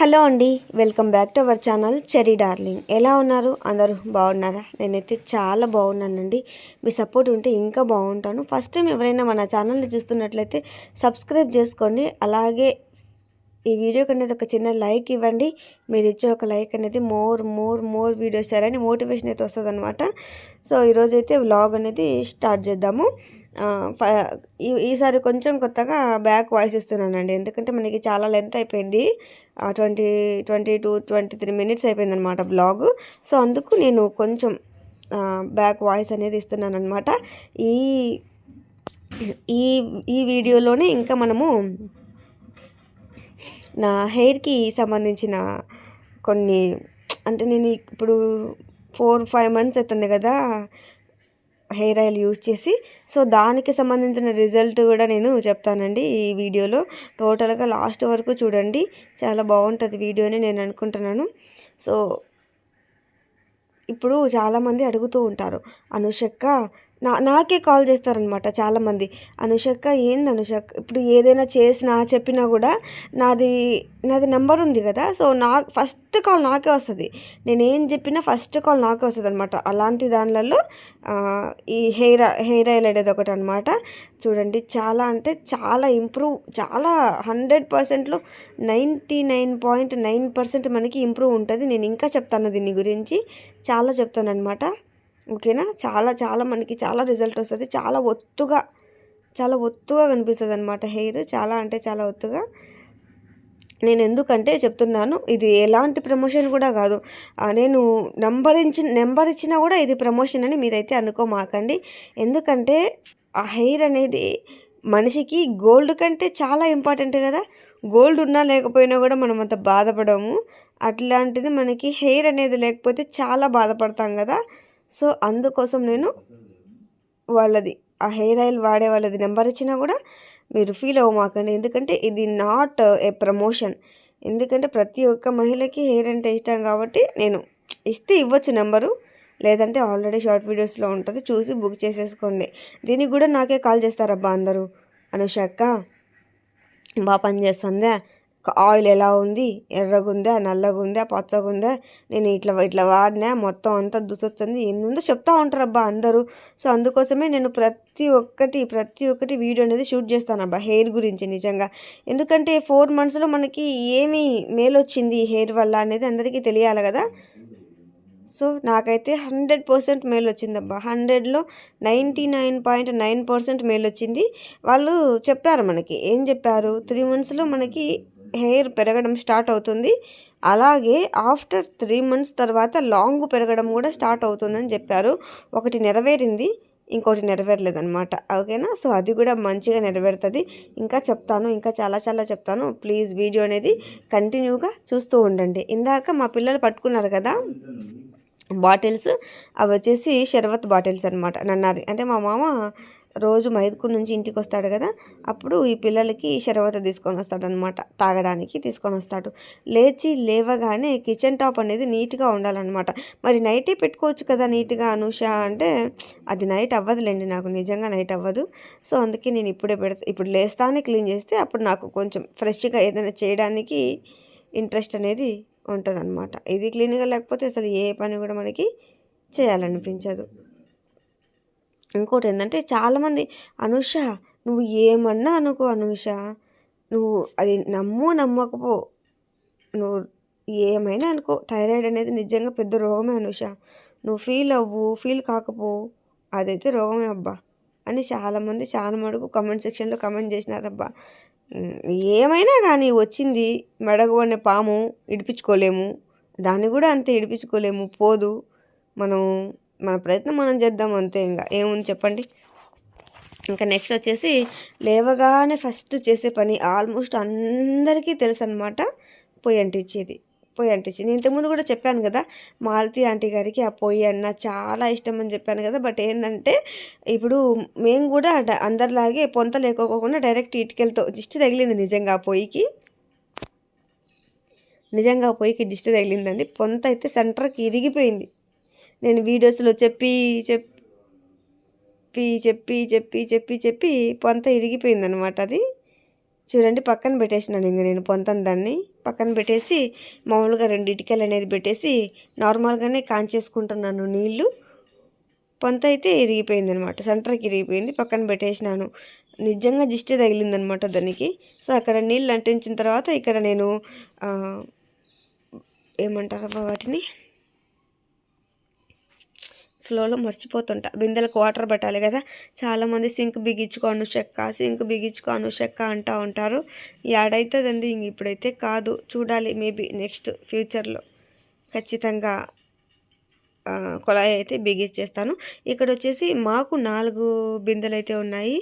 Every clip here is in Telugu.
హలో అండి welcome back to our channel cherry darling. ఎలా ఉన్నారు? అందరూ బాగున్నారా? నేనైతే చాలా బాగున్నానండి. మీ సపోర్ట్ ఉంటే ఇంకా బాగుంటాను. ఫస్ట్ టైం ఎవరైనా మన ఛానల్ని చూస్తున్నట్లయితే సబ్స్క్రైబ్ చేసుకోండి. అలాగే ఈ వీడియో అనేది ఒక చిన్న లైక్ ఇవ్వండి. మీరు ఇచ్చే ఒక లైక్ అనేది మోర్ మోర్ మోర్ వీడియోస్ చేయాలని మోటివేషన్ అయితే వస్తుంది అనమాట సో ఈరోజు అయితే వ్లాగ్ అనేది స్టార్ట్ చేద్దాము. ఈసారి కొంచెం కొత్తగా బ్యాక్ వాయిస్ ఇస్తున్నానండి. ఎందుకంటే మనకి చాలా లెంత్ అయిపోయింది. Twenty twenty two twenty three minutes అయిపోయింది అనమాట బ్లాగ్. సో అందుకు నేను కొంచెం బ్యాక్ వాయిస్ అనేది ఇస్తున్నాను అనమాట ఈ ఈ ఈ వీడియోలోనే ఇంకా మనము నా హెయిర్కి సంబంధించిన కొన్ని అంటే నేను ఇప్పుడు ఫోర్ ఫైవ్ మంత్స్ అవుతుంది కదా హెయిర్ ఆయిల్ యూస్ చేసి సో దానికి సంబంధించిన రిజల్ట్ కూడా నేను చెప్తానండి ఈ వీడియోలో. టోటల్గా లాస్ట్ వరకు చూడండి చాలా బాగుంటుంది వీడియో అని నేను అనుకుంటున్నాను. సో ఇప్పుడు చాలామంది అడుగుతూ ఉంటారు అనుషక్క నా నాకే కాల్ చేస్తారనమాట చాలామంది. అనుషక్క ఏంది అనుషక్క ఇప్పుడు ఏదైనా చేసినా చెప్పినా కూడా నాది నాది నెంబర్ ఉంది కదా సో నా ఫస్ట్ కాల్ నాకే వస్తుంది. నేను ఏం చెప్పినా ఫస్ట్ కాల్ నాకే వస్తుంది అనమాట అలాంటి దానిలలో ఈ హెయిర్ హెయిర్ ఆయిల్ అనేది ఒకటి అనమాట చూడండి చాలా అంటే చాలా ఇంప్రూవ్ చాలా హండ్రెడ్ పర్సెంట్లో ninety nine point nine percent మనకి ఇంప్రూవ్ ఉంటుంది. నేను ఇంకా చెప్తాను దీని గురించి. చాలా చెప్తాను అనమాట ఓకేనా? చాలా చాలా మనకి చాలా రిజల్ట్ వస్తుంది. చాలా ఒత్తుగా చాలా ఒత్తుగా కనిపిస్తుంది అనమాట హెయిర్. చాలా అంటే చాలా ఒత్తుగా. నేను ఎందుకంటే చెప్తున్నాను ఇది ఎలాంటి ప్రమోషన్ కూడా కాదు. నేను నెంబర్ ఇచ్చిన నెంబర్ ఇచ్చినా కూడా ఇది ప్రమోషన్ అని మీరైతే అనుకోమాకండి. ఎందుకంటే ఆ హెయిర్ అనేది మనిషికి గోల్డ్ కంటే చాలా ఇంపార్టెంట్ కదా. గోల్డ్ ఉన్నా లేకపోయినా కూడా మనం అంత బాధపడము. అట్లాంటిది మనకి హెయిర్ అనేది లేకపోతే చాలా బాధపడతాం కదా. సో అందుకోసం నేను వాళ్ళది ఆ హెయిర్ ఆయిల్ వాడే వాళ్ళది నెంబర్ ఇచ్చినా కూడా మీరు ఫీల్ అవ్వమాకండి. ఎందుకంటే ఇది నాట్ ఏ ప్రమోషన్. ఎందుకంటే ప్రతి ఒక్క మహిళకి హెయిర్ అంటే ఇష్టం కాబట్టి నేను ఇస్తే ఇవ్వచ్చు నెంబరు. లేదంటే ఆల్రెడీ షార్ట్ వీడియోస్లో ఉంటుంది చూసి బుక్ చేసేసుకోండి. దీనికి కూడా నాకే కాల్ చేస్తారబ్బా అందరూ. అనుషక్క బాగా పనిచేస్తుందా ఆయిల్ ఎలా ఉంది ఎర్రగుందా నల్లగుందా పచ్చగుందా నేను ఇట్లా ఇట్లా వాడినా మొత్తం అంతా దుసొచ్చింది. ఏందో చెప్తా ఉంటారు అబ్బా అందరూ. సో అందుకోసమే నేను ప్రతి ఒక్కటి ప్రతి ఒక్కటి వీడియో అనేది షూట్ చేస్తాను అబ్బా హెయిర్ గురించి నిజంగా. ఎందుకంటే ఫోర్ మంత్స్లో మనకి ఏమి మేలు వచ్చింది హెయిర్ వల్ల అనేది అందరికీ తెలియాలి కదా. సో నాకైతే హండ్రెడ్ పర్సెంట్ మేలు వచ్చిందబ్బా హండ్రెడ్లో ninety nine point nine percent మేలు వచ్చింది వాళ్ళు చెప్పారు మనకి ఏం చెప్పారు? త్రీ మంత్స్లో మనకి హెయిర్ పెరగడం స్టార్ట్ అవుతుంది. అలాగే ఆఫ్టర్ త్రీ మంత్స్ తర్వాత లాంగ్ పెరగడం కూడా స్టార్ట్ అవుతుందని చెప్పారు. ఒకటి నెరవేరింది ఇంకోటి నెరవేరలేదనమాట ఓకేనా? సో అది కూడా మంచిగా నెరవేరుతుంది. ఇంకా చెప్తాను ఇంకా చాలా చాలా చెప్తాను. ప్లీజ్ వీడియో అనేది కంటిన్యూగా చూస్తూ ఉండండి. ఇందాక మా పిల్లలు పట్టుకున్నారు కదా బాటిల్స్. అవి వచ్చేసి షర్బత్ బాటిల్స్ అనమాట నన్నారి. అంటే మా మామ రోజు మైదుకూరు నుంచి ఇంటికి వస్తాడు కదా అప్పుడు ఈ పిల్లలకి షర్బత్ తీసుకొని వస్తాడు అనమాట తాగడానికి తీసుకొని వస్తాడు. లేచి లేవగానే కిచెన్ టాప్ అనేది నీట్గా ఉండాలన్నమాట. మరి నైటే పెట్టుకోవచ్చు కదా నీట్గా అనుష అంటే అది నైట్ అవ్వదులేండి నాకు నిజంగా నైట్ అవ్వదు. సో అందుకే నేను ఇప్పుడే పెడతా ఇప్పుడు లేస్తానే క్లీన్ చేస్తే అప్పుడు నాకు కొంచెం ఫ్రెష్గా ఏదైనా చేయడానికి ఇంట్రెస్ట్ అనేది ఉంటుందన్నమాట. ఇది క్లీన్గా లేకపోతే అసలు ఏ పని కూడా మనకి చేయాలనిపించదు. ఇంకోటి ఏంటంటే చాలామంది అనుష నువ్వు ఏమన్నా అనుకో అనుష నువ్వు అది నమ్ము నమ్మకపో నువ్వు ఏమైనా అనుకో. థైరాయిడ్ అనేది నిజంగా పెద్ద రోగమే అనుష. నువ్వు ఫీల్ అవ్వు ఫీల్ కాకపో అదైతే రోగమే అబ్బా అని చాలామంది చాలా మటుకు కమెంట్ సెక్షన్లో కమెంట్ చేసినారబ్బా. ఏమైనా కానీ వచ్చింది మెడకు అనే పాము ఇడిపించుకోలేము దాన్ని కూడా అంతే ఇడిపించుకోలేము పోదు మనం మన ప్రయత్నం మనం చేద్దాం అంతే ఇంకా. ఏముంది చెప్పండి? ఇంకా నెక్స్ట్ వచ్చేసి లేవగానే ఫస్ట్ చేసే పని ఆల్మోస్ట్ అందరికీ తెలుసు అనమాట పొయ్యి అంటించేది. పొయ్యి అంటించేది. ఇంతకుముందు కూడా చెప్పాను కదా మాలతి ఆంటీ గారికి ఆ పొయ్యి అన్న చాలా ఇష్టం అని చెప్పాను కదా బట్ ఏంటంటే ఇప్పుడు మేము కూడా అందరిలాగే పొంత లేకోకుండా డైరెక్ట్ ఇటుకలతో దిష్టి తగిలింది నిజంగా ఆ పొయ్యికి. నిజంగా ఆ పొయ్యికి దిష్టి తగిలిందండి. పొంత అయితే సెంటర్కి ఇరిగిపోయింది. నేను వీడియోస్లో చెప్పి చెప్పి చెప్పి చెప్పి చెప్పి చెప్పి పొంత ఇరిగిపోయింది అనమాట అది. చూడండి పక్కన పెట్టేసినాను ఇంక నేను పొంతను దాన్ని. పక్కన పెట్టేసి మామూలుగా రెండు ఇటుకలు అనేది పెట్టేసి నార్మల్గానే కాంచేసుకుంటున్నాను నీళ్ళు పొంత అయితే ఇరిగిపోయింది అనమాట సెంటర్కి ఇరిగిపోయింది. పక్కన పెట్టేసినాను. నిజంగా దిష్టి తగిలిందనమాట దానికి. సో అక్కడ నీళ్ళు అంటించిన తర్వాత ఇక్కడ నేను ఏమంటారు వాటిని? ఫ్లోలో మర్చిపోతుంటా. బిందెలకు వాటర్ పెట్టాలి కదా. చాలామంది సింక్ బిగించుకోను చెక్క సింక్ బిగించుకోను చెక్క అంటూ ఉంటారు. ఏడైతుందండి ఇంక ఇప్పుడైతే కాదు. చూడాలి మేబీ నెక్స్ట్ ఫ్యూచర్లో. ఖచ్చితంగా కుళాయి అయితే బిగించేస్తాను. ఇక్కడ వచ్చేసి మాకు నాలుగు బిందెలు అయితే ఉన్నాయి.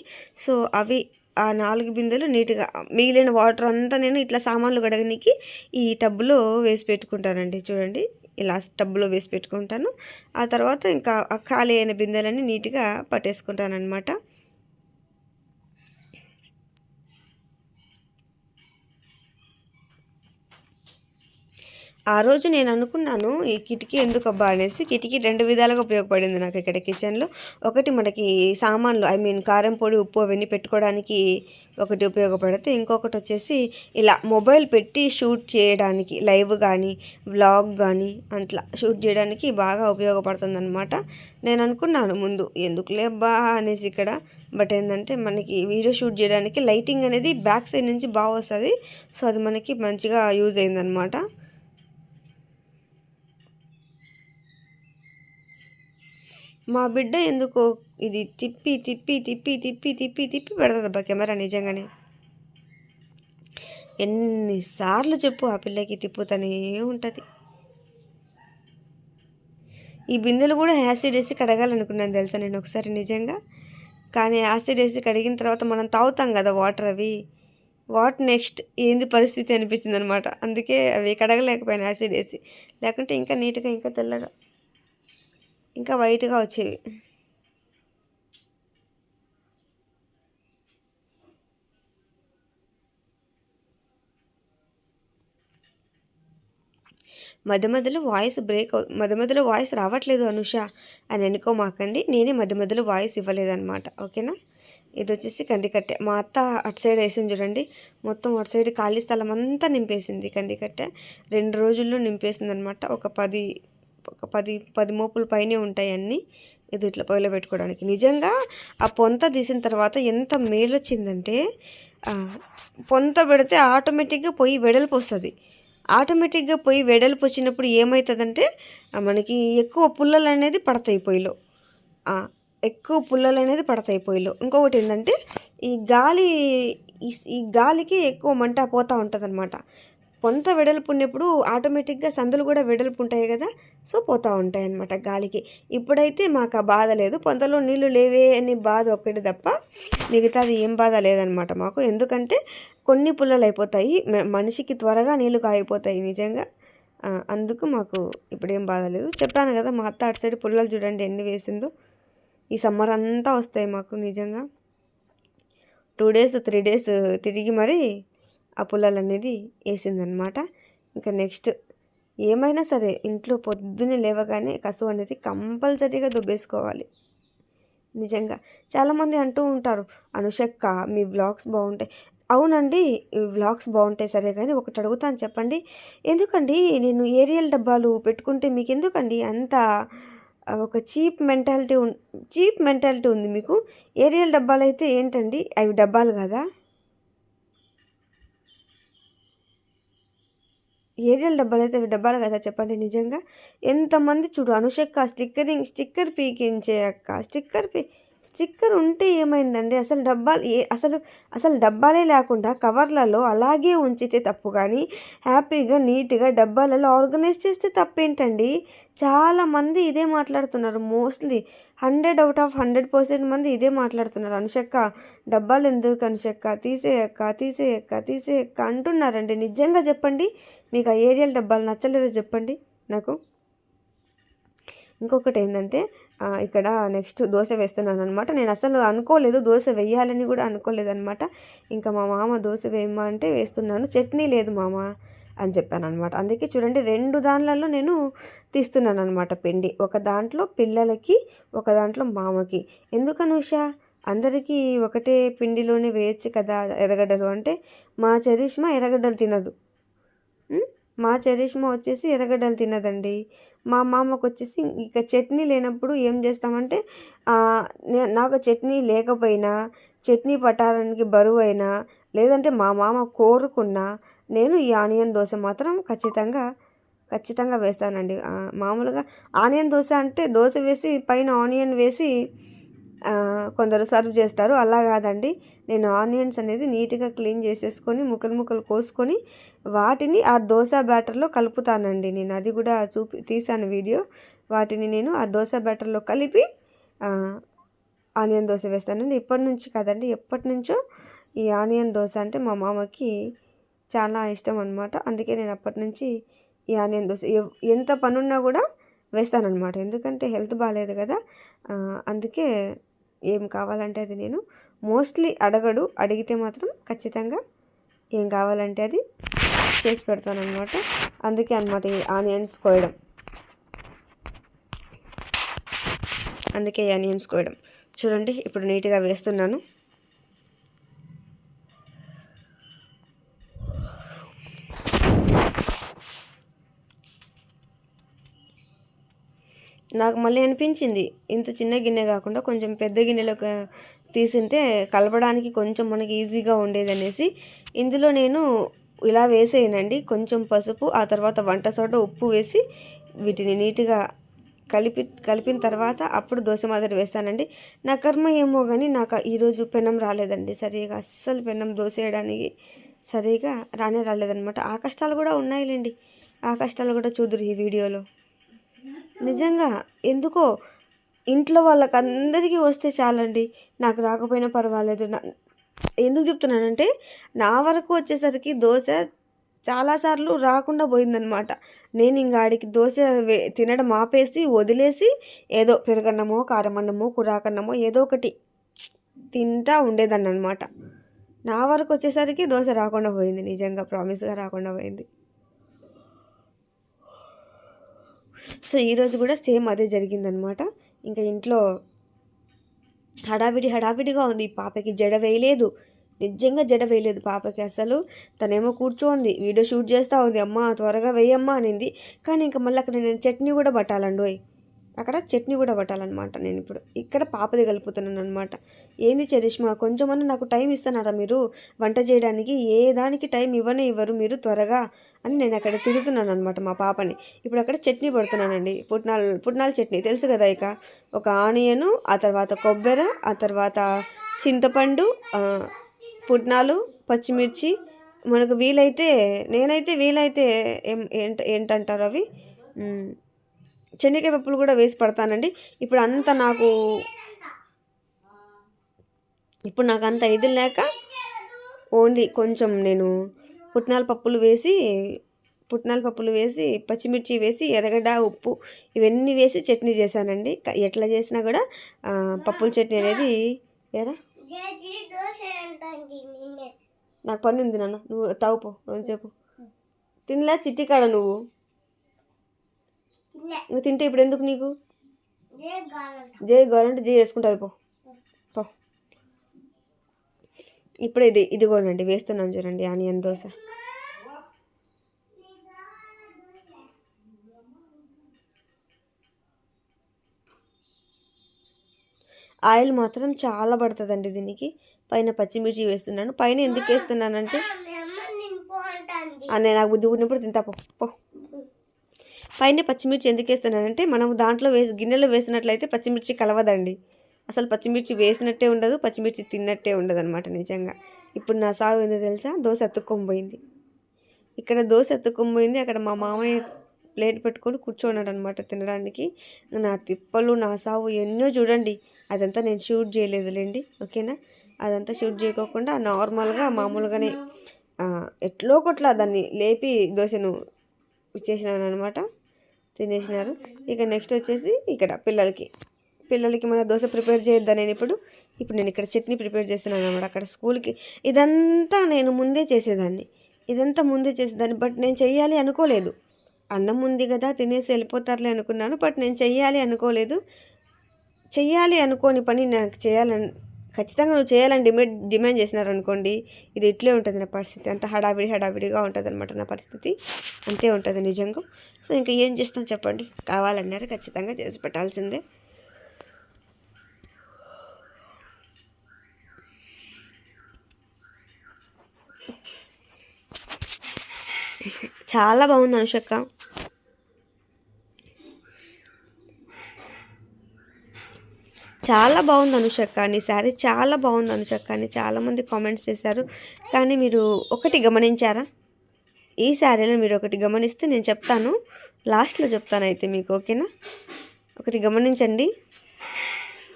సో అవి ఆ నాలుగు బిందెలు నీట్గా మిగిలిన వాటర్ అంతా నేను ఇట్లా సామాన్లు గడగనికి ఈ టబ్బులో వేసి పెట్టుకుంటానండి. చూడండి. ఇలా టబ్బులో వేసి పెట్టుకుంటాను. ఆ తర్వాత ఇంకా ఖాళీ అయిన బిందెలన్నీ నీట్గా పట్టేసుకుంటాను అనమాట ఆ రోజు నేను అనుకున్నాను ఈ కిటికీ ఎందుకబ్బా అనేసి కిటికీ రెండు విధాలుగా ఉపయోగపడింది నాకు ఇక్కడ కిచెన్లో. ఒకటి మనకి సామాన్లు ఐ మీన్ కారం పొడి ఉప్పు అవన్నీ పెట్టుకోవడానికి ఒకటి ఉపయోగపడితే ఇంకొకటి వచ్చేసి ఇలా మొబైల్ పెట్టి షూట్ చేయడానికి లైవ్ కానీ వ్లాగ్ కానీ అట్లా షూట్ చేయడానికి బాగా ఉపయోగపడుతుంది అనమాట నేను అనుకున్నాను ముందు ఎందుకు లేబ్బా అనేసి ఇక్కడ. బట్ ఏంటంటే మనకి వీడియో షూట్ చేయడానికి లైటింగ్ అనేది బ్యాక్ సైడ్ నుంచి బాగా వస్తుంది. సో అది మనకి మంచిగా యూజ్ అయిందనమాట మా బిడ్డ ఎందుకో ఇది తిప్పి తిప్పి తిప్పి తిప్పి తిప్పి తిప్పి పెడతాదబ్బా కెమెరా నిజంగానే. ఎన్నిసార్లు చెప్పు ఆ పిల్లకి తిప్పుతూనే ఉంటుంది. ఈ బిందెలు కూడా యాసిడ్ వేసి కడగాలనుకున్నాను తెలుసా నేను ఒకసారి నిజంగా? కానీ యాసిడ్ వేసి కడిగిన తర్వాత మనం తాగుతాం కదా వాటర్ అవి. What next? ఏంది పరిస్థితి అనిపించింది అనమాట అందుకే అవి కడగలేకపోయాను యాసిడ్ వేసి. లేకుంటే ఇంకా నీట్గా ఇంకా తెల్లగా. ఇంకా వైట్గా వచ్చేవి. మధ్య మధ్యలో వాయిస్ బ్రేక్ మధ్య మధ్యలో వాయిస్ రావట్లేదు అనుష. అని అనుకోమాకండి నేనే మధ్య మధ్యలో వాయిస్ ఇవ్వలేదన్నమాట. ఓకేనా? ఇది వచ్చేసి కందికట్టె. మా అత్త అటు సైడ్ వేసింది చూడండి. మొత్తం అటు సైడ్ ఖాళీ స్థలం అంతా నింపేసింది కందికట్టె. రెండు రోజుల్లో నింపేసింది అనమాట ఒక పది పది పది మోపుల పైనే ఉంటాయి అన్నీ. ఇది ఇట్లా పొయ్యిలో పెట్టుకోవడానికి. నిజంగా ఆ పొంత తీసిన తర్వాత ఎంత మేలు వచ్చిందంటే పొంత పెడితే ఆటోమేటిక్గా పొయ్యి వెడల్పు వస్తుంది. ఆటోమేటిక్గా పొయ్యి వెడల్పు వచ్చినప్పుడు ఏమవుతుందంటే మనకి ఎక్కువ పుల్లలు అనేది పడతాయి పొయ్యిలో. ఎక్కువ పుల్లలు అనేది పడతాయి పొయ్యిలో. ఇంకొకటి ఏంటంటే ఈ గాలి ఈ గాలికి ఎక్కువ మంట పోతూ ఉంటుంది అనమాట పొంత వెడల్పు ఉన్నప్పుడు ఆటోమేటిక్గా సందులు కూడా వెడల్పు ఉంటాయి కదా సో పోతూ ఉంటాయి అన్నమాట గాలికి. ఇప్పుడైతే మాకు ఆ బాధ లేదు. పొంతలో నీళ్ళు లేవే అని బాధ ఒక్కటి తప్ప మిగతాది ఏం బాధ లేదనమాట మాకు. ఎందుకంటే కొన్ని పుల్లలు అయిపోతాయి. మనిషికి త్వరగా నీళ్ళు కాగిపోతాయి నిజంగా. అందుకు మాకు ఇప్పుడేం బాధ లేదు. చెప్పాను కదా మా అత్త అటు సైడ్ పుల్లలు చూడండి ఎన్ని వేసిందో. ఈ సమ్మర్ అంతా వస్తాయి మాకు నిజంగా. టూ డేస్ త్రీ డేస్ తిరిగి మరి ఆ పుల్లలు అనేది వేసిందనమాట. ఇంకా నెక్స్ట్ ఏమైనా సరే ఇంట్లో పొద్దున్నే లేవగానే కసువు అనేది కంపల్సరీగా దుబ్బేసుకోవాలి. నిజంగా చాలామంది అంటూ ఉంటారు అనుషక్క మీ బ్లాగ్స్ బాగుంటాయి. అవునండి వ్లాగ్స్ బాగుంటాయి సరే కానీ ఒకటి అడుగుతాను చెప్పండి. ఎందుకండి? నేను ఏరియల్ డబ్బాలు పెట్టుకుంటే మీకు ఎందుకండి అంత ఒక చీప్ మెంటాలిటీ చీప్ మెంటాలిటీ ఉంది మీకు? ఏరియల్ డబ్బాలు అయితే ఏంటండి? అవి డబ్బాలు కదా? ఏరియల్ డబ్బాలు అయితే డబ్బాలు కదా చెప్పండి నిజంగా? ఎంతమంది చూడు అనుషక్క స్టిక్కరింగ్ స్టిక్కర్ పీకించే అక్క స్టిక్కర్ పీ స్టిక్కర్ ఉంటే ఏమైందండి? అసలు డబ్బాలు ఏ అసలు అసలు డబ్బాలే లేకుండా కవర్లలో అలాగే ఉంచితే తప్పు కానీ హ్యాపీగా నీట్గా డబ్బాలలో ఆర్గనైజ్ చేస్తే తప్పేంటండి? చాలామంది ఇదే మాట్లాడుతున్నారు. Mostly hundred out of hundred percent మంది ఇదే మాట్లాడుతున్నారు. అనుషక్క డబ్బాలు ఎందుకు అనుషక్క? తీసేయక్క తీసేయక్క తీసేయక్క అంటున్నారండి. నిజంగా చెప్పండి. మీకు ఆ ఏరియల్ డబ్బాలు నచ్చలేదో చెప్పండి నాకు. ఇంకొకటి ఏంటంటే ఇక్కడ నెక్స్ట్ దోశ వేస్తున్నాను అనమాట నేను అసలు అనుకోలేదు దోశ వేయాలని కూడా అనుకోలేదు అనమాట ఇంకా మా మామ దోశ అంటే వేస్తున్నాను. చట్నీ లేదు మామ. అని చెప్పాను అనమాట అందుకే చూడండి రెండు దాంట్లలో నేను తీస్తున్నాను అనమాట పిండి. ఒక దాంట్లో పిల్లలకి ఒక దాంట్లో మామకి. ఎందుకని ఉషా? అందరికీ ఒకటే పిండిలోనే వేయచ్చు కదా ఎర్రగడ్డలు. అంటే మా చరిష్మా ఎర్రగడ్డలు తినదు. మా చరిష్మా వచ్చేసి ఎర్రగడ్డలు తినదండి. మా మామకు వచ్చేసి ఇక చట్నీ లేనప్పుడు ఏం చేస్తామంటే నాకు చట్నీ లేకపోయినా చట్నీ పట్టారానికి బరువు అయినా లేదంటే మా మామ కోరుకున్నా నేను ఈ ఆనియన్ దోశ మాత్రం ఖచ్చితంగా ఖచ్చితంగా వేస్తానండి. మామూలుగా ఆనియన్ దోశ అంటే దోశ వేసి పైన ఆనియన్ వేసి కొందరు సర్వ్ చేస్తారు. అలా కాదండి. నేను ఆనియన్స్ అనేది నీట్గా క్లీన్ చేసేసుకొని ముక్కలు ముక్కలు కోసుకొని వాటిని ఆ దోశ బ్యాటర్లో కలుపుతానండి. నేను అది కూడా చూపి తీసాను వీడియో. వాటిని నేను ఆ దోశ బ్యాటర్లో కలిపి ఆనియన్ దోశ వేస్తానండి. ఇప్పటి నుంచి కాదండి ఎప్పటి నుంచో ఈ ఆనియన్ దోశ అంటే మా మామకి చాలా ఇష్టం అనమాట అందుకే నేను అప్పటి నుంచి ఈ ఆనియన్ దోశ ఎంత పనున్నా కూడా వేస్తానన్నమాట. ఎందుకంటే హెల్త్ బాగాలేదు కదా. అందుకే ఏం కావాలంటే అది నేను మోస్ట్లీ అడగడు. అడిగితే మాత్రం ఖచ్చితంగా ఏం కావాలంటే అది చేసి పెడతానమాట అందుకే అనమాట ఈ ఆనియన్స్ కోయడం. అందుకే ఈ ఆనియన్స్ కోయడం. చూడండి ఇప్పుడు నీట్గా వేస్తున్నాను. నాకు మళ్ళీ అనిపించింది. ఇంత చిన్న గిన్నె కాకుండా కొంచెం పెద్ద గిన్నెలో తీసింటే కలపడానికి కొంచెం మనకి ఈజీగా ఉండేది అనేసి ఇందులో నేను ఇలా వేసేయనండి. కొంచెం పసుపు ఆ తర్వాత వంట సోడా ఉప్పు వేసి వీటిని నీట్గా కలిపి కలిపిన తర్వాత అప్పుడు దోశ మాదిరి వేస్తానండి. నా కర్మ ఏమో కానీ నాకు ఈరోజు పెనం రాలేదండి. సరిగా అస్సలు పెనం దోశ వేయడానికి సరిగా రానే రాలేదనమాట ఆ కష్టాలు కూడా ఉన్నాయిలేండి. ఆ కష్టాలు కూడా చూదురు ఈ వీడియోలో. నిజంగా ఎందుకో ఇంట్లో వాళ్ళకి అందరికీ వస్తే చాలండి. నాకు రాకపోయినా పర్వాలేదు. నా ఎందుకు చెప్తున్నానంటే నా వరకు వచ్చేసరికి దోశ చాలాసార్లు రాకుండా పోయిందనమాట నేను ఇంకా ఆడికి దోశ వే- తినడం ఆపేసి వదిలేసి ఏదో పెరుగన్నమో కారమన్నమో కురాకన్నమో ఏదో ఒకటి తింటా ఉండేదాన్ని అనమాట నా వరకు వచ్చేసరికి దోశ రాకుండా పోయింది. నిజంగా ప్రామిస్గా రాకుండా పోయింది. సో ఈరోజు కూడా సేమ్ అదే జరిగిందనమాట ఇంకా ఇంట్లో హడావిడి హడావిడిగా ఉంది. పాపకి జడ వేయలేదు. నిజంగా జడ వేయలేదు పాపకి అసలు. తనేమో కూర్చోంది. వీడియో షూట్ చేస్తూ ఉంది. అమ్మ త్వరగా వేయమ్మా అనింది. కానీ ఇంకా మళ్ళీ అక్కడ నేను చట్నీ కూడా పట్టాలండి అక్కడ చట్నీ కూడా పట్టాలన్నమాట నేను ఇప్పుడు. ఇక్కడ పాపది కలుపుతున్నాను అనమాట ఏంది చరిష్మా? కొంచెమన్నా నాకు టైం ఇస్తున్నారా మీరు? వంట చేయడానికి ఏ దానికి టైం ఇవ్వనే ఇవ్వరు మీరు త్వరగా అని నేను అక్కడ తిరుగుతున్నాను అనమాట మా పాపని. ఇప్పుడు అక్కడ చట్నీ పడుతున్నానండి. పుట్నాల పుట్నాల చట్నీ తెలుసు కదా ఇక. ఒక ఆనియను ఆ తర్వాత కొబ్బరి ఆ తర్వాత చింతపండు పుట్నాలు పచ్చిమిర్చి. మనకు వీలైతే నేనైతే వీలైతే ఏం ఏంట ఏంటంటారు అవి? శనగకాయ పప్పులు కూడా వేసి పడతానండి. ఇప్పుడు అంత నాకు ఇప్పుడు నాకు అంత ఇది లేక ఓన్లీ కొంచెం నేను పుట్నాల పప్పులు వేసి పుట్నాల పప్పులు వేసి పచ్చిమిర్చి వేసి ఎర్రగడ్డ ఉప్పు ఇవన్నీ వేసి చట్నీ చేశానండి. ఎట్లా చేసినా కూడా పప్పుల చట్నీ అనేది ఎరా? నాకు పని ఉంది నాన్న. నువ్వు తాగుపో. చెప్పు. తినలే చిట్టికాడ నువ్వు? నువ్వు తింటే ఇప్పుడు ఎందుకు నీకు? జే గాలంట జే చేసుకుంటుంది పో. పో. ఇప్పుడు ఇది ఇదిగోనండి వేస్తున్నాను చూడండి ఆనియన్ దోశ. ఆయిల్ మాత్రం చాలా పడుతుందండి దీనికి. పైన పచ్చిమిర్చి వేస్తున్నాను. పైన ఎందుకు వేస్తున్నానంటే నేను నాకు బుద్ధి పుట్టినప్పుడు తింటా పో పో. పైన పచ్చిమిర్చి ఎందుకు వేస్తున్నానంటే మనం దాంట్లో వేసి గిన్నెలో వేసినట్లయితే పచ్చిమిర్చి కలవదండి. అసలు పచ్చిమిర్చి వేసినట్టే ఉండదు పచ్చిమిర్చి తిన్నట్టే ఉండదు అనమాట నిజంగా. ఇప్పుడు నా సారు ఏందో తెలుసా? దోశ అతుక్కొని పోయింది. ఇక్కడ దోశ ఎత్తుకొని పోయింది. అక్కడ మా మామయ్య ప్లేట్ పెట్టుకొని కూర్చోన్నాడు అనమాట తినడానికి. నా తిప్పలు నా సావు ఎన్నో చూడండి. అదంతా నేను షూట్ చేయలేదులేండి ఓకేనా? అదంతా షూట్ చేయకోకుండా నార్మల్గా మామూలుగానే ఎట్లో కొట్లా దాన్ని లేపి దోశను ఇచ్చేసినాను అనమాట తినేసినారు. ఇక నెక్స్ట్ వచ్చేసి ఇక్కడ పిల్లలకి. పిల్లలకి మన దోశ ప్రిపేర్ చేయొద్దా నేను ఇప్పుడు ఇప్పుడు నేను ఇక్కడ చట్నీ ప్రిపేర్ చేస్తున్నాను అనమాట అక్కడ స్కూల్కి ఇదంతా నేను ముందే చేసేదాన్ని. ఇదంతా ముందే చేసేదాన్ని. బట్ నేను చెయ్యాలి అనుకోలేదు. అన్నం ఉంది కదా తినేసి వెళ్ళిపోతారులే అనుకున్నాను. బట్ నేను చెయ్యాలి అనుకోలేదు. చెయ్యాలి అనుకోని పని నాకు చేయాలని ఖచ్చితంగా నువ్వు చేయాలని డిమాండ్ డిమాండ్ చేసినారనుకోండి ఇది ఇట్లే ఉంటుంది నా పరిస్థితి. అంత హడావిడి హడావిడిగా ఉంటుంది అనమాట నా పరిస్థితి. అంతే ఉంటుంది నిజంగా. సో ఇంకా ఏం చేస్తాం చెప్పండి? కావాలన్నారు ఖచ్చితంగా చేసి పెట్టాల్సిందే. చాలా బాగుంది అనుషక్క. చాలా బాగుంది అనుషక్క నీ శారీ చాలా బాగుంది అనుషక్క అని చాలామంది కామెంట్స్ చేశారు. కానీ మీరు ఒకటి గమనించారా? ఈ శారీలో మీరు ఒకటి గమనిస్తే నేను చెప్తాను. లాస్ట్లో చెప్తాను అయితే మీకు ఓకేనా? ఒకటి గమనించండి.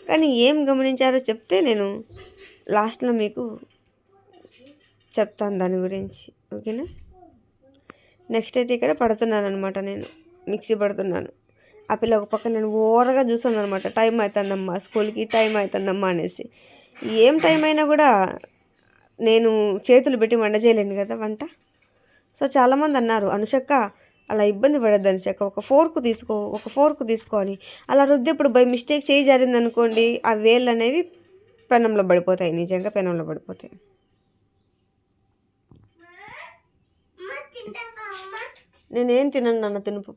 కానీ ఏం గమనించారో చెప్తే నేను లాస్ట్లో మీకు చెప్తాను దాని గురించి ఓకేనా? నెక్స్ట్ అయితే ఇక్కడ పడుతున్నాను అనమాట నేను మిక్సీ పడుతున్నాను. ఆ పిల్ల ఒక పక్క నేను ఓరగా చూసాను అనమాట టైం అవుతుందమ్మా స్కూల్కి టైం అవుతుందమ్మా అనేసి. ఏం టైం అయినా కూడా నేను చేతులు పెట్టి వంట చేయలేను కదా వంట. సో చాలామంది అన్నారు అనుషక్క అలా ఇబ్బంది పడద్దు అనుషక్క ఒక ఫోర్క్ తీసుకో ఒక ఫోర్క్ తీసుకో అని. అలా రుద్దేప్పుడు బై మిస్టేక్ చేయి జారింది అనుకోండి ఆ వేళ్ళు అనేవి పెనంలో పడిపోతాయి నిజంగా పెనంలో పడిపోతాయి. నేనేం తినను నాన్న తినుపు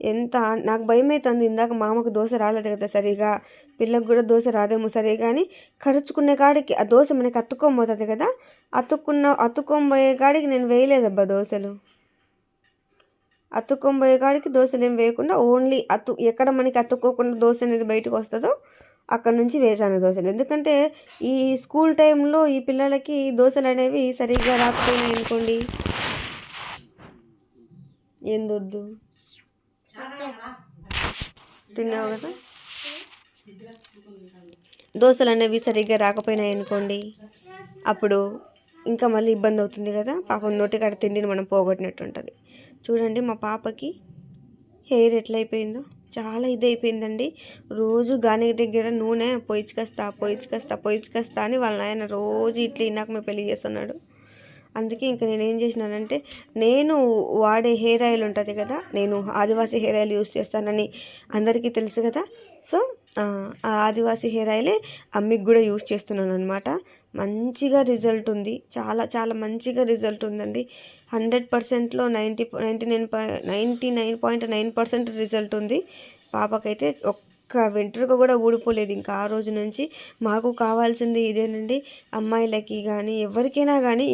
ఎంత? నాకు భయం అవుతుంది ఇందాక మామకు దోశ రాలేదు కదా సరిగా. పిల్లకు కూడా దోశ రాదేమో సరే కానీ కడుచుకునే కాడికి ఆ దోశ మనకి అతుక్కోబోతుంది కదా. అతుక్కున్న అతుక్కోబోయే కాడికి నేను వేయలేదబ్బా దోశలు. అతుక్కోబోయే కాడికి దోశలు ఏం వేయకుండా ఓన్లీ అతు ఎక్కడ మనకి అతుక్కోకుండా దోశ అనేది బయటకు వస్తుందో అక్కడ నుంచి వేసాను దోశలు. ఎందుకంటే ఈ స్కూల్ టైంలో ఈ పిల్లలకి దోశలు అనేవి సరిగ్గా రాకపోయినాయి అనుకోండి. ఏందొద్దు. తిన్నావు కదా? దోశలు అనేవి సరిగ్గా రాకపోయినాయి అనుకోండి. అప్పుడు ఇంకా మళ్ళీ ఇబ్బంది అవుతుంది కదా? పాపం నోటికాడ తిండిని మనం పోగొట్టినట్టు ఉంటుంది చూడండి మా పాపకి హెయిర్ ఎట్లయిపోయిందో. చాలా ఇది అయిపోయిందండి రోజు గాని దగ్గర నూనె పోయిచుకొస్తా పోయిచుకొస్తా పోయిచుకొస్తా అని వాళ్ళ నాయన రోజు ఇట్లా నాకు మేము పెళ్ళి చేస్తున్నాడు. అందుకే ఇంకా నేను ఏం చేసినానంటే నేను వాడే హెయిర్ ఆయిల్ ఉంటుంది కదా నేను ఆదివాసీ హెయిర్ ఆయిల్ యూస్ చేస్తానని అందరికీ తెలుసు కదా సో ఆ ఆదివాసీ హెయిర్ ఆయిలే అమ్మికి కూడా యూస్ చేస్తున్నాను అనమాట మంచిగా రిజల్ట్ ఉంది చాలా చాలా మంచిగా రిజల్ట్ ఉందండి. హండ్రెడ్ పర్సెంట్లో ninety ninety nine ninety nine point nine percent result ఉంది. పాపకైతే ఒక్క వెంట్రుక కూడా ఊడిపోలేదు. ఇంకా ఆ రోజు నుంచి మాకు కావాల్సింది ఇదేనండి. అమ్మాయిలకి కానీ ఎవరికైనా కానీ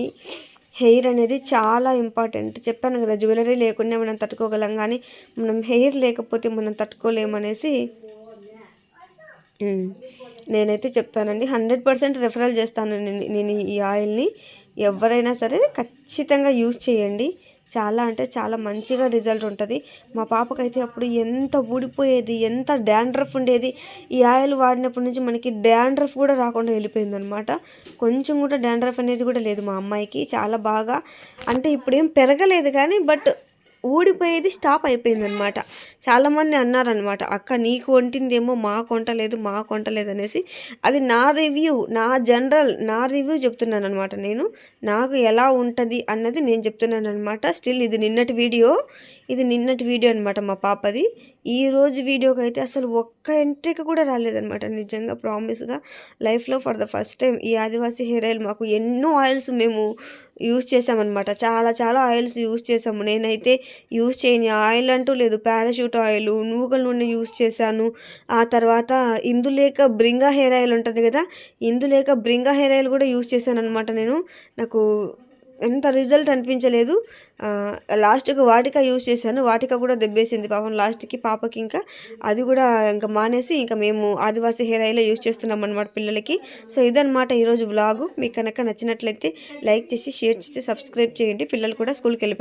హెయిర్ అనేది చాలా ఇంపార్టెంట్. చెప్పాను కదా జ్యువెలరీ లేకుండా మనం తట్టుకోగలం కానీ మనం హెయిర్ లేకపోతే మనం తట్టుకోలేమనేసి నేనైతే చెప్తానండి. హండ్రెడ్ పర్సెంట్ రెఫరల్ చేస్తాను నేను నేను ఈ ఆయిల్ని. ఎవరైనా సరే ఖచ్చితంగా యూజ్ చేయండి. చాలా అంటే చాలా మంచిగా రిజల్ట్ ఉంటుంది. మా పాపకైతే అప్పుడు ఎంత ఊడిపోయేది ఎంత డాండ్రఫ్ ఉండేది. ఈ ఆయిల్ వాడినప్పటి నుంచి మనకి డాండ్రఫ్ కూడా రాకుండా వెళ్ళిపోయింది అనమాట కొంచెం కూడా డాండ్రఫ్ అనేది కూడా లేదు మా అమ్మాయికి చాలా బాగా. అంటే ఇప్పుడు ఏం పెరగలేదు కానీ బట్ ఊడిపోయేది స్టాప్ అయిపోయింది అనమాట చాలామంది అన్నారనమాట అక్క నీకు వంటిందేమో మాకు వంటలేదు మాకు వంటలేదు అనేసి. అది నా రివ్యూ నా జనరల్ నా రివ్యూ చెప్తున్నాను అనమాట నేను. నాకు ఎలా ఉంటుంది అన్నది నేను చెప్తున్నాను అనమాట స్టిల్ ఇది నిన్నటి వీడియో ఇది నిన్నటి వీడియో అనమాట మా పాపది. ఈ రోజు వీడియోకి అయితే అసలు ఒక్క ఎంట్రీకి కూడా రాలేదనమాట నిజంగా ప్రామిస్గా. లైఫ్లో ఫర్ ద ఫస్ట్ టైం ఈ ఆదివాసీ హెయిర్ ఆయిల్ మాకు ఎన్నో ఆయిల్స్ మేము యూజ్ చేసామన్నమాట చాలా చాలా ఆయిల్స్ యూస్ చేసాము నేనైతే యూస్ చేయని ఆయిల్ అంటూ లేదు పారాషూట్ ఆయిల్ నువ్వుల నూనె యూస్ చేశాను. ఆ తర్వాత ఇందులేక బ్రింగా హెయిర్ ఆయిల్ ఉంటుంది కదా ఇందులేక బ్రింగా హెయిర్ ఆయిల్ కూడా యూస్ చేశాను అనమాట నేను. నాకు ఎంత రిజల్ట్ అనిపించలేదు. లాస్ట్కి వాటిక యూజ్ చేశాను. వాటిక కూడా దెబ్బేసింది పాపం లాస్ట్కి పాపకి ఇంకా. అది కూడా ఇంకా మానేసి ఇంకా మేము ఆదివాసీ హెయిర్ ఆయిల్ యూజ్ చేస్తున్నాం అనమాట పిల్లలకి. సో ఇదనమాట ఈరోజు వ్లాగు. మీకు కనుక నచ్చినట్లయితే లైక్ చేసి షేర్ చేసి సబ్స్క్రైబ్ చేయండి. పిల్లలు కూడా స్కూల్కి వెళ్ళిపోయారు.